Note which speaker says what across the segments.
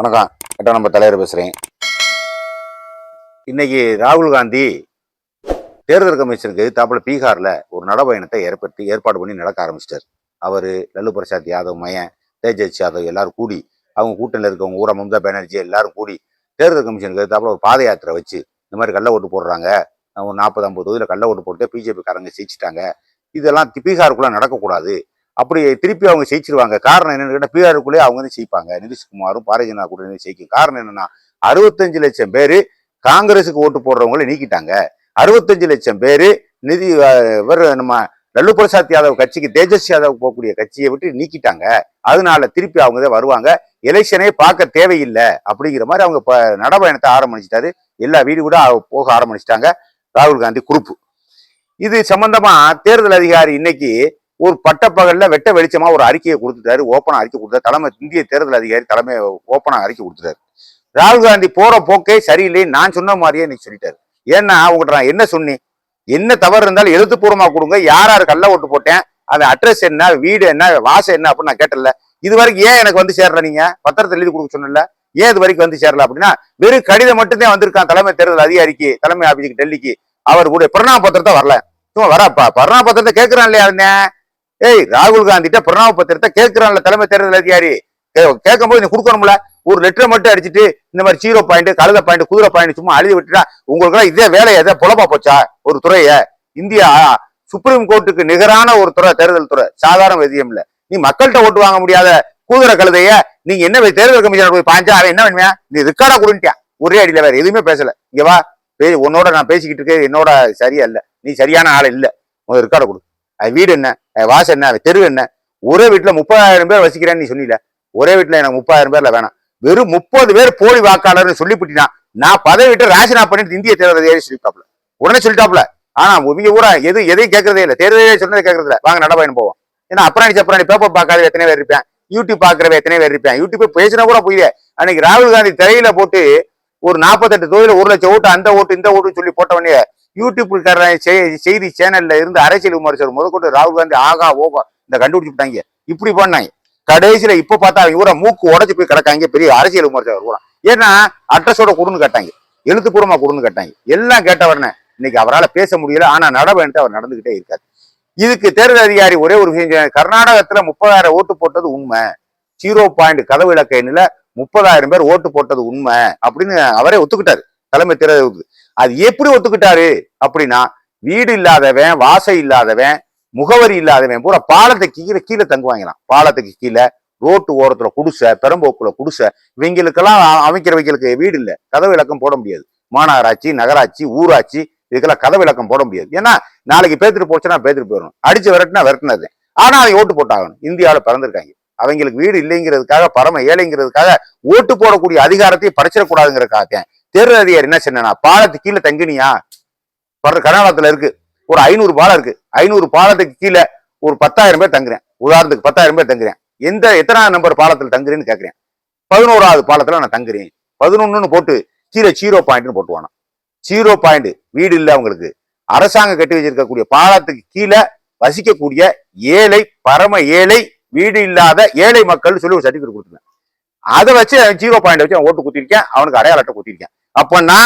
Speaker 1: வணக்கம். கட்ட நம்ம தலைவர் பேசுகிறேன் இன்னைக்கு ராகுல் காந்தி தேர்தல் கமிஷனுக்கு தாப்பில் பீகாரில் ஒரு நடைபயணத்தை ஏற்படுத்தி ஏற்பாடு பண்ணி நடக்க ஆரம்பிச்சிட்டார். அவர் லல்லு பிரசாத் யாதவ் மயன் தேஜஸ் யாதவ் எல்லாரும் கூடி அவங்க கூட்டணியில் இருக்கவங்க ஊரா மம்தா பானர்ஜி எல்லாரும் கூடி தேர்தல் கமிஷனுக்கு தாப்பில் ஒரு பாத யாத்திரை வச்சு இந்த மாதிரி கள்ள ஓட்டு போடுறாங்க. ஒரு நாற்பது ஐம்பது தொகுதியில் கள்ள ஓட்டு போட்டு பிஜேபி காரங்க ஜெயிச்சிட்டாங்க. இதெல்லாம் பீகாருக்குள்ளே நடக்கக்கூடாது. அப்படி திருப்பி அவங்க ஜெயிச்சிருவாங்க. காரணம் என்னன்னு கேட்டால் பீகாருக்குள்ளேயே அவங்க வந்து ஜெயிப்பாங்க. நிதிஷ்குமாரும் பாரதிய ஜனதா கூட்டணி ஜெயிக்கும். காரணம் என்னன்னா அறுபத்தஞ்சு லட்சம் பேர் காங்கிரஸுக்கு ஓட்டு போடுறவங்கள நீக்கிட்டாங்க. அறுபத்தஞ்சு லட்சம் பேர் நிதி இவர் நம்ம லல்லு பிரசாத் யாதவ் கட்சிக்கு தேஜஸ் யாதவ் போகக்கூடிய கட்சியை விட்டு நீக்கிட்டாங்க. அதனால திருப்பி அவங்க தான் வருவாங்க. எலெக்ஷனே பார்க்க தேவையில்லை அப்படிங்கிற மாதிரி அவங்க இப்போ நடைபயணத்தை ஆரம்பிச்சிட்டாரு. எல்லா வீடு கூட போக ஆரம்பிச்சிட்டாங்க. ராகுல் காந்தி குரூப் இது சம்பந்தமா தேர்தல் அதிகாரி இன்னைக்கு ஒரு பட்டப்பகல்ல வெட்ட வெளிச்சமாக ஒரு அறிக்கையை கொடுத்துட்டாரு ஓப்பனாக அறிக்கை கொடுத்தாரு தலைமை இந்திய தேர்தல் அதிகாரி தலைமை ஓப்பனாக அறிக்கை கொடுத்துட்டாரு. ராகுல் காந்தி போகிற போக்கே சரியில்லை நான் சொன்ன மாதிரியே இன்னைக்கு சொல்லிட்டாரு. ஏன்னா அவங்ககிட்ட நான் என்ன சொன்னேன்? என்ன தவறு இருந்தாலும் எழுத்துப்பூர்வமாக கொடுங்க. யார் யார் கல்ல ஓட்டு போட்டேன் அந்த அட்ரஸ் என்ன வீடு என்ன வாசம் என்ன அப்படின்னு நான் கேட்டல இது வரைக்கும் ஏன் எனக்கு வந்து சேரல நீங்க? பத்திரத்தை எழுதி கொடுக்க சொன்னல ஏன் இது வரைக்கும் வந்து சேரல அப்படின்னா வெறும் கடிதம் மட்டும்தான் வந்திருக்கான் தலைமை தேர்தல் அதிகாரிக்கு தலைமை ஆபீஸுக்கு டெல்லிக்கு. அவர் கூட பிரணா பத்திரத்தை வரல. சும்மா வரப்பா? பிரணாம பத்திரத்தை கேட்கிறான் இல்லையா அவன் ஏய் ராகுல் காந்திட்ட பிரணாம பத்திரத்தை கேட்கிறான்ல தலைமை தேர்தல் அதிகாரி. கேட்கும் போது நீ கொடுக்கணும்ல? ஒரு லெட்டர் மட்டும் அடிச்சுட்டு இந்த மாதிரி ஜீரோ பாயிண்ட் கழுத பாயிண்ட் குதிரை பாயிண்ட் சும்மா அழுதி விட்டுட்டா உங்களுக்கு இதே வேலையை எதை புலப்பா போச்சா? ஒரு துறைய. இந்தியா சுப்ரீம் கோர்ட்டுக்கு நிகரான ஒரு துறை தேர்தல் துறை. சாதாரண விதியம் இல்ல. நீ மக்கள்கிட்ட ஓட்டு வாங்க முடியாத குதிரை கழுதைய நீங்க என்ன போய் தேர்தல் கமிஷனர் போய் பாஞ்சா? அவன் என்ன வேணுமே நீ ரிக்கார்டா கொடுன்ட்டியா ஒரே அடியில வேற எதுவுமே பேசல. இங்க வா. உன்னோட நான் பேசிக்கிட்டு இருக்கேன். என்னோட சரியா இல்ல. நீ சரியான ஆள் இல்ல. ரிக்கார்டை கொடு. அது வீடு என்ன? அது வாசல் என்ன? அது தெரு என்ன? ஒரே வீட்டில் முப்பதாயிரம் பேர் வசிக்கிறேன்னு நீ சொன்னில. ஒரே வீட்டில் எனக்கு முப்பதாயிரம் பேர்ல வேணாம். வெறும் முப்பது பேர் போலி வாக்காளர்னு சொல்லிவிட்டினா நான் பதவி விட்டு ராஜினா பண்ணிட்டு இந்திய தேர்தல் ஏறி சொல்லிட்டாப்ல உடனே சொல்லிட்டாப்ல ஆனா இவங்க ஊரா எது எதையும் கேட்கறதே இல்லை. தேர்தலே சொன்னதை கேட்கறது வாங்க நடப்பயணம் போவோம். ஏன்னா அப்புறாணி சப்புறாணி பேப்பர் பார்க்காத எத்தனை பேர் இருப்பேன்? யூடியூப் பார்க்கறவ எத்தனை பேர் இருப்பேன்? யூடியூப் பேசினா கூட புரியல அன்னைக்கு ராகுல் காந்தி திரையில போட்டு ஒரு நாற்பத்தெட்டு தொகுதியில் ஒரு லட்சம் ஓட்டு அந்த ஓட்டு இந்த ஓட்டுன்னு சொல்லி போட்டவனே யூடியூப் செய்தி சேனல்ல இருந்து அரசியல் விமர்சனம் முதற்கொண்டு ராகுல் காந்தி ஆகா ஓகா இந்த கண்டுபிடிச்சு விட்டாங்க. இப்படி பண்ணாங்க. கடைசியில இப்ப பார்த்தா அவங்க ஊரா மூக்கு உடச்சு போய் கிடக்காங்க பெரிய அரசியல் விமர்சகர் கூட. ஏன்னா அட்ரஸோட கொடுன்னு கேட்டாங்க. எழுத்துப்பூர்வமா கொடுன்னு கேட்டாங்க. எல்லாம் கேட்டவரனே இன்னைக்கு அவரால் பேச முடியல ஆனா நடவடிக்கை அவர் நடந்துகிட்டே இருக்காரு. இதுக்கு தேர்தல் அதிகாரி ஒரே ஒரு விஷயம் கர்நாடகத்துல முப்பதாயிரம் ஓட்டு போட்டது உண்மை. ஜீரோ பாயிண்ட் கதவு இலக்க எண்ணில முப்பதாயிரம் பேர் ஓட்டு போட்டது உண்மை அப்படின்னு அவரே ஒத்துக்கிட்டாரு. தலைமை தேர்தல் அது எப்படி ஒத்துக்கிட்டாரு? அப்படின்னா வீடு இல்லாதவன் வாசை இல்லாதவன் முகவரி இல்லாதவன் பூரா பாலத்துக்கு கீழே கீழே தங்குவாங்களாம். பாலத்துக்கு கீழே ரோட்டு ஓரத்துல குடிசை பெரம்போக்குல குடிசை. இவங்களுக்கெல்லாம் அ- அமைக்கிறவங்களுக்கு வீடு இல்லை. கதவு விளக்கம் போட முடியாது. மாநகராட்சி நகராட்சி ஊராட்சி இதுக்கெல்லாம் கதவு விளக்கம் போட முடியாது. ஏன்னா நாளைக்கு பேத்துட்டு போச்சுன்னா பேத்துட்டு போயிடும் அடிச்சு விரட்டினா விரட்டினது. ஆனா அதை ஓட்டு போட்டாகணும். இந்தியாவில் பிறந்திருக்காங்க. அவங்களுக்கு வீடு இல்லைங்கிறதுக்காக பரம ஏழைங்கிறதுக்காக ஓட்டு போடக்கூடிய அதிகாரத்தை படைச்சிடக்கூடாதுங்கிறதுக்காக தேர்தல் அதிகாரி என்ன சொன்னா பாலத்துக்கு கீழே தங்கினியா? பர- கர்நாடகத்துல இருக்கு. ஒரு ஐநூறு பாலம் இருக்கு. ஐநூறு பாலத்துக்கு கீழே ஒரு பத்தாயிரம் பேர் தங்குறேன். உதாரணத்துக்கு பத்தாயிரம் பேர் தங்குறேன். எந்த எத்தனாவது நம்பர் பாலத்தில் தங்குறேன்னு கேட்கிறேன் பதினோராவது பாலத்துல நான் தங்குறேன். பதினொன்னு போட்டு கீழே ஜீரோ பாயிண்ட்னு போட்டுவானா ஜீரோ பாயிண்ட் வீடு இல்லை அவங்களுக்கு. அரசாங்கம் கட்டி வச்சிருக்கக்கூடிய பாலத்துக்கு கீழே வசிக்கக்கூடிய ஏழை பரம ஏழை வீடு இல்லாத ஏழை மக்கள் சொல்லி ஒரு சர்டிஃபிகேட் கொடுத்துருக்கேன். அதை வச்சு ஜீரோ பாயிண்ட் வச்சு அவன் ஓட்டு குத்திருக்கேன் அவனுக்கு அடையாள அட்டை குத்திருக்கேன் அப்போன்னா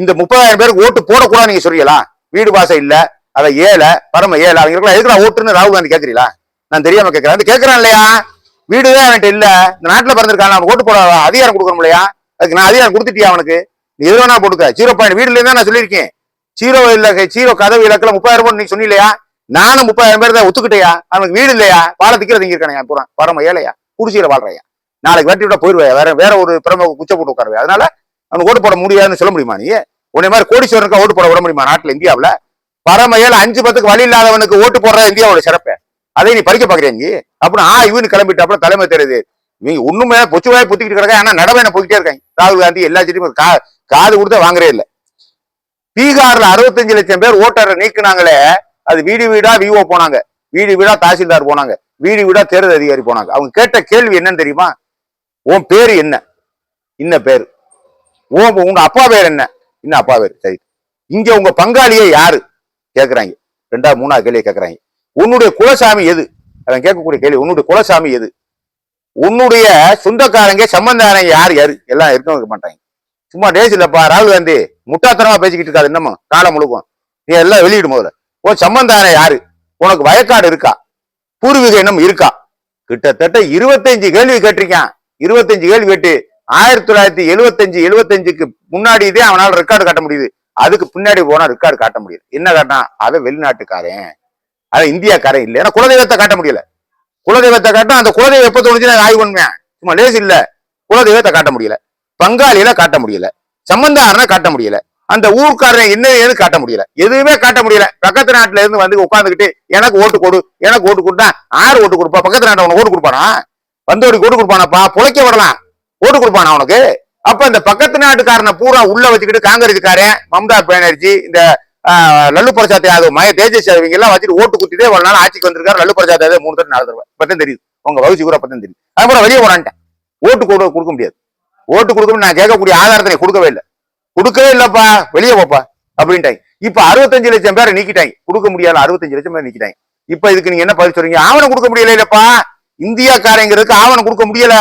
Speaker 1: இந்த முப்பதாயிரம் பேருக்கு ஓட்டு போடக்கூடாது நீங்க சொல்றீங்களா? வீடு வாசம் இல்ல அதை ஏழை பரம ஏழை அவங்க எதுக்குடா ஓட்டுன்னு ராகுல் காந்தி கேக்குறீங்களா? நான் தெரியாம கேட்கறேன் அது கேட்கறான் இல்லையா? வீடுதான் அவன்கிட்ட இல்ல. இந்த நாட்டுல பிறந்திருக்கான். அவன் ஓட்டு போட அதிகாரம் கொடுக்கணும் இல்லையா? அதுக்கு நான் அதிகாரம் கொடுத்துட்டியா அவனுக்கு? நீ எது வேணா போட்டுக்க. ஜீரோ பாயிண்ட் வீடுல இருந்தா நான் சொல்லியிருக்கேன். ஜீரோ இல்ல ஜீரோ கதவு இலக்கில் முப்பதாயிரம் ரூபாய் நீ சொன்னீங்களா நானும் முப்பதாயிரம் பேர் தான் ஒத்துக்கிட்டேயா? அவனுக்கு வீடு இல்லையா? பாலத்துக்கு தங்கி இருக்கானே போறேன் பரம ஏழையா? குடிசையில வாழ்றையா? நாளைக்கு வெட்டி விட போயிருவேன். வேற வேற ஒரு பிரம குச்சை போட்டு உட்காருவேன். அதனால அவனுக்கு ஓட்டு போட முடியாதுன்னு சொல்ல முடியுமா நீ? உன்னை மாதிரி கோடீஸ்வரனுக்கு ஓட்டு போட விட முடியுமா நாட்டுல இந்தியாவுல? பரம அஞ்சு பத்துக்கு வழி இல்லாதவனுக்கு ஓட்டு போடுற இந்தியாவோட சிறப்பு. அதை நீ பறிக்க பாக்குறியா அப்படின்னு ஆ இவனு கிளம்பிட்டு அப்புறம் தலைமை தெரியுது இவங்க ஒண்ணுமே பொச்சு வாய் புத்திக்கிட்டு கிடக்க ஆனா நடவேன போய்கிட்டே இருக்காங்க. ராகுல் காந்தி எல்லா சீட்டையும் கா காது கொடுத்தா வாங்குறே இல்ல. பீகார்ல அறுபத்தஞ்சு லட்சம் பேர் ஓட்டரை நீக்குனாங்களே அது வீடு வீடா விஓ போனாங்க. வீடு வீடா தாசில்தார் போனாங்க. வீடு வீடா தேர்தல் அதிகாரி போனாங்க. அவங்க கேட்ட கேள்வி என்னன்னு தெரியுமா? உன் பேரு என்ன? இன்ன பேரு. உன் உங்க அப்பா பேர் என்ன? இன்னும் அப்பா பேர்? சரி. இங்க உங்க பங்காளியே யாரு? கேட்குறாங்க ரெண்டாவது மூணாவது கேள்வியை கேட்குறாங்க உன்னுடைய குலசாமி எது? அவன் கேட்கக்கூடிய கேள்வி உன்னுடைய குலசாமி எது? உன்னுடைய சொந்தக்காரங்க சம்பந்தாரங்க யார்? யாரு? எல்லாம் இருக்க மாட்டாங்க. சும்மா டேஸ் இல்லப்பா ராகுல் காந்தி முட்டாத்தனமா பேசிக்கிட்டு இருக்காது என்னமோ காலம் முழுக்கும். நீ எல்லாம் வெளியிடும் முதல்ல. உன் சம்பந்தாரன் யாரு? உனக்கு வயக்காடு இருக்கா? பூர்வீக இனம் இருக்கா? கிட்டத்தட்ட இருபத்தஞ்சு கேள்வி கேட்டிருக்கான். இருபத்தஞ்சு கேள்வி கேட்டு ஆயிரத்தி தொள்ளாயிரத்தி எழுவத்தஞ்சு எழுவத்தஞ்சுக்கு முன்னாடி இதே அவனால் ரெக்கார்டு காட்ட முடியுது. அதுக்கு பின்னாடி போனா ரெக்கார்டு காட்ட முடியுது. என்ன காட்டினா அவன் வெளிநாட்டுக்காரன் அவன் இந்தியாக்காரன் இல்லை. ஏன்னா குலதெய்வத்தை காட்ட முடியல. குலதெய்வத்தை காட்டினா அந்த குலதெய்வம் எப்போ தோணுச்சுன்னா நான் ஆய்வு பண்ணுவேன் சும்மா லேஸ் இல்ல. குலதெய்வத்தை காட்ட முடியல. பங்காளியில காட்ட முடியல. சம்பந்தாரனை காட்ட முடியல. அந்த ஊர்க்காரன் என்ன ஏன்னு காட்ட முடியல. எதுவுமே காட்ட முடியல. பக்கத்து நாட்டுல இருந்து வந்து உட்காந்துக்கிட்டு எனக்கு ஓட்டு கொடு எனக்கு ஓட்டு கொடுத்தா ஆறு ஓட்டு கொடுப்பா? பக்கத்து நாட்டை உனக்கு ஓட்டு கொடுப்பானா? வந்தோடி ஓட்டு கொடுப்பானப்பா? புழைக்க விடலாம். ஓட்டு கொடுப்பானா உனக்கு? அப்ப இந்த பக்கத்து நாட்டுக்காரனை பூரா உள்ள வச்சுக்கிட்டு காங்கிரஸ்காரன் மம்தா பானர்ஜி இந்த லல்லு பிரசாத் யாதவ் மய தேஜஸ் யாதவ் எல்லாம் வச்சுட்டு ஓட்டு குத்திட்டே ஒரு நாள் ஆட்சிக்கு வந்திருக்காரு லல்லு பிரசாத் யாதவ் மூணு தடவை நாலு தடவை பத்தம் தெரியுது. உங்க வகுச்சி கூட பத்தம் தெரியுது. அதுக்கப்புறம் வெளியே போனான்ட்டேன் ஓட்டு கொடு கொடுக்க முடியாது. ஓட்டு கொடுக்கணும் நான் கேட்கக்கூடிய ஆதாரத்தை கொடுக்கவே இல்லை. கொடுக்கவே இல்லப்பா வெளியே போப்பா அப்படின்ட்டாங்க. இப்ப அறுபத்தஞ்சு லட்சம் பேரை நீக்கிட்டாங்க. கொடுக்க முடியாது அறுபத்தஞ்சு லட்சம் பேர் நீக்கிட்டாங்க. இப்ப இதுக்கு நீங்க என்ன பதில் சொல்றீங்க? ஆவணம் கொடுக்க முடியல இல்லப்பா இந்தியாக்காரங்கிறதுக்கு ஆவணம் கொடுக்க முடியல.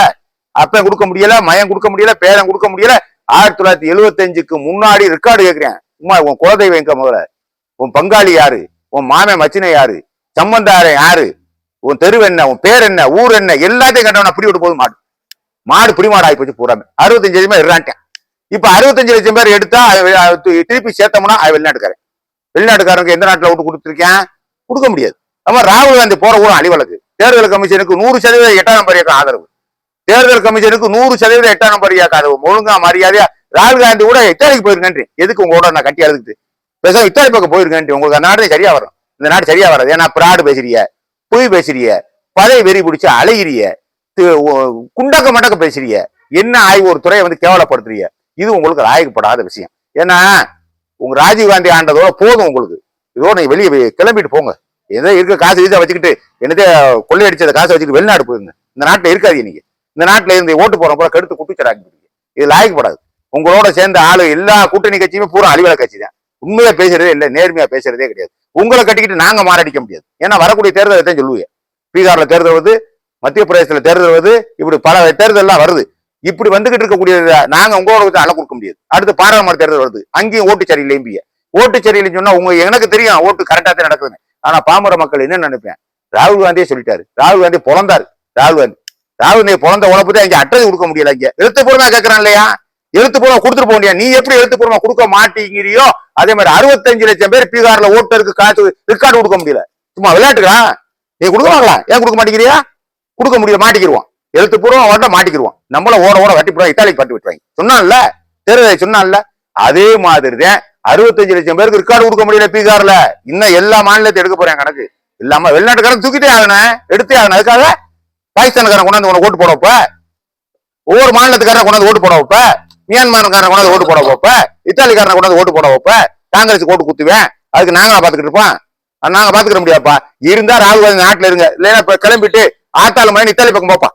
Speaker 1: அப்பன் கொடுக்க முடியல மயம் கொடுக்க முடியல பேரன் கொடுக்க முடியல. ஆயிரத்தி தொள்ளாயிரத்தி எழுபத்தஞ்சுக்கு முன்னாடி ரெக்கார்டு கேட்கிறேன் உமா உன் குலதெய்வம் எங்க முதல்ல? உன் பங்காளி யாரு? உன் மாமன் மச்சினை யாரு? சம்பந்தாரன் யாரு? உன் தெரு என்ன? உன் பேர் என்ன? ஊர் என்ன? எல்லாத்தையும் கண்டவன் பிடி விட்டு போகுது மாடு. மாடு பிடி மாடு ஆகி போச்சு பூராமே. அறுபத்தஞ்சு லட்சம் பேர் இறான்ட்டேன் இப்ப அறுபத்தஞ்சு லட்சம் பேர் எடுத்தா திருப்பி சேர்த்தோம்னா அவன் வெளிநாட்டுக்காரன். வெளிநாட்டுக்காரனுக்கு எந்த நாட்டுல விட்டு கொடுத்துருக்கேன் கொடுக்க முடியாது. ஆமா ராகுல் காந்தி போற ஊரம் அழிவழக்கு. தேர்தல் கமிஷனுக்கு நூறு சதவீதம் எட்டாம் நம்பர் ஆதரவு. தேர்தல் கமிஷனுக்கு நூறு சதவீதம் எட்டாம் படியா கதவு. ஒழுங்கா மரியாதையா. ராகுல் காந்தி கூட இத்தாலிக்கு போயிருக்கேன் எதுக்கு உங்களோட நான் கட்டி அழுதுட்டு? பேசாம இத்தாலி பக்கம் போயிருக்கேன் உங்களுக்கு அந்த நாடு சரியா வரும். இந்த நாடு சரியா வராது. ஏன்னா பிராடு பேசுறிய பொய் பேசுறிய பதவி வெறி பிடிச்ச அலையிறிய குண்டக்க மண்டக்க பேசுறிய. என்ன ஆய்வு ஒரு துறையை வந்து கேவலப்படுத்துறிய இது உங்களுக்கு ஆயப்படாத விஷயம். ஏன்னா உங்க ராஜீவ் காந்தி ஆண்டதோட போதும் உங்களுக்கு. இதோ நீங்க வெளியே கிளம்பிட்டு போங்க. ஏதோ இருக்க காசு வீசா வச்சுக்கிட்டு என்னதே கொள்ளையடிச்சத காசு வச்சுக்கிட்டு வெளிநாடு போயிருங்க. இந்த நாட்டில் இருக்காது நீங்க. இந்த நாட்டில் இருந்து ஓட்டு போற போல கெடுத்து குட்டிச்சராக்கிட்டீங்க இது லாயக்கப்படாது. உங்களோட சேர்ந்த ஆளு எல்லா கூட்டணி கட்சியுமே பூரா அழிவலை கட்சி தான். உண்மையா பேசுறதே இல்லை நேர்மையா பேசுறதே கிடையாது. உங்களை கட்டிக்கிட்டு நாங்க மாறடிக்க முடியாது. ஏன்னா வரக்கூடிய தேர்தலை தான் சொல்லுவீங்க. பீகார்ல தேர்தல் வருது மத்திய பிரதேசத்துல தேர்தல் வருது இப்படி பல தேர்தல்லாம் வருது. இப்படி வந்துகிட்டு இருக்கக்கூடிய நாங்க உங்களோட அலை கொடுக்க முடியாது. அடுத்து பாராளுமன்ற தேர்தல் வருது. அங்கேயும் ஓட்டுச்சரியில் எம்பிய ஓட்டுச்சரியில் சொன்னா உங்க எனக்கு தெரியும் ஓட்டு கரெக்டா தான் நடக்குதுன்னு. ஆனா பாமர மக்கள் என்ன நினைப்பேன்? ராகுல் காந்தியே சொல்லிட்டாரு. ராகுல் காந்தி பிறந்தாரு ராகுல் காந்தி அதாவது நீ பிறந்த உழப்பு தான் இங்க அட்ரஸ் கொடுக்க முடியல இங்க. எழுத்துப்பூர்வமா கேட்கறான் இல்லையா? எழுத்துப்பூர்வமா கொடுத்துட்டு போக முடியாது. நீ எப்படி எழுத்துப்பூர்வமா கொடுக்க மாட்டேங்கிறியோ அதே மாதிரி அறுபத்தஞ்சு லட்சம் பேர் பீகார்ல ஓட்டருக்கு காசு ரெக்கார்டு கொடுக்க முடியல. சும்மா விளையாட்டுக்கா நீ கொடுக்குவாங்களா ஏன் கொடுக்க மாட்டேங்கிறியா? கொடுக்க முடியல மாட்டிக்கிருவான். எழுத்துப்பூர்வம் ஓட்ட மாட்டிக்கிடுவான் நம்மள ஓட ஓட வட்டி போடுவோம் இத்தாலிக்கு பட்டு விட்டுருவாங்க. சொன்னான்ல? தேர்தலை சொன்னான்ல? அதே மாதிரி தான் அறுபத்தஞ்சு லட்சம் பேருக்கு ரெக்கார்டு கொடுக்க முடியல பீகார்ல. இன்னும் எல்லா மாநிலத்தையும் எடுக்க போறேன் கணக்கு. இல்லாம வெளிநாட்டுக்காரன் தூக்கிட்டே ஆகணும் எடுத்தே ஆகணும். அதுக்காக பாகிஸ்தானுக்காரன் கொண்டாந்து உனக்கு ஓட்டு போட வைப்ப ஒவ்வொரு மாநிலத்துக்காரன் கொண்டாந்து ஓட்டு போட வைப்ப மியான்மர்காரன் கொண்டாந்து ஓட்டு போட வைப்ப இத்தாலிக்காரனை கொண்டாந்து ஓட்டு போட வைப்ப காங்கிரஸ் ஓட்டு குத்துவேன். அதுக்கு நாங்களா பாத்துக்கிட்டு இருப்போம். நாங்க பாத்துக்கிற முடியாப்பா இருந்தா ராகுல் காந்தி நாட்டுல இருங்க. இல்லைன்னா இப்ப கிளம்பிட்டு ஆத்தாள் மணி இத்தாலி பக்கம் போப்பா